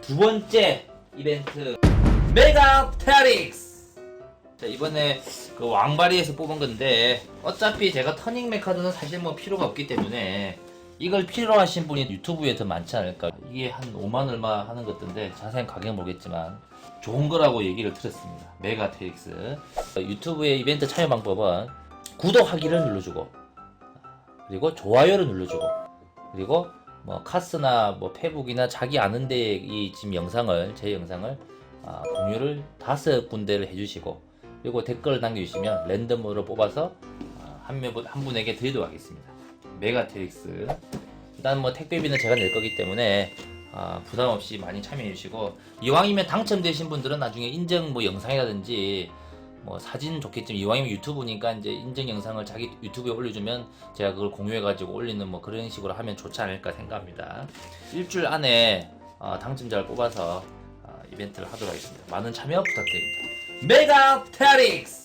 두 번째 이벤트 메가 테릭스. 자 이번에 그 왕바리에서 뽑은 건데 어차피 제가 터닝 메카드는 사실 뭐 필요가 없기 때문에 이걸 필요로 하신 분이 유튜브에 더 많지 않을까. 이게 한 5만 얼마 하는 것던데 자세한 가격 모르겠지만 좋은 거라고 얘기를 들었습니다. 메가 테릭스. 유튜브의 이벤트 참여 방법은 구독하기를 눌러주고 그리고 좋아요를 눌러주고 그리고 뭐 카스나 뭐 페북이나 자기 아는데 이 지금 영상을 제 영상을 아, 공유를 다섯 군데를 해주시고 그리고 댓글을 남겨주시면 랜덤으로 뽑아서 아, 한, 명, 한 분에게 드리도록 하겠습니다. 메가트릭스 일단 뭐 택배비는 제가 낼 거기 때문에 아, 부담 없이 많이 참여해 주시고 이왕이면 당첨되신 분들은 나중에 인증 뭐 영상이라든지 뭐 사진 좋겠지만 이왕이면 유튜브니까 이제 인증 영상을 자기 유튜브에 올려주면 제가 그걸 공유해가지고 올리는 뭐 그런 식으로 하면 좋지 않을까 생각합니다. 일주일 안에 어, 당첨자를 뽑아서 어, 이벤트를 하도록 하겠습니다. 많은 참여 부탁드립니다. 메가 테릭스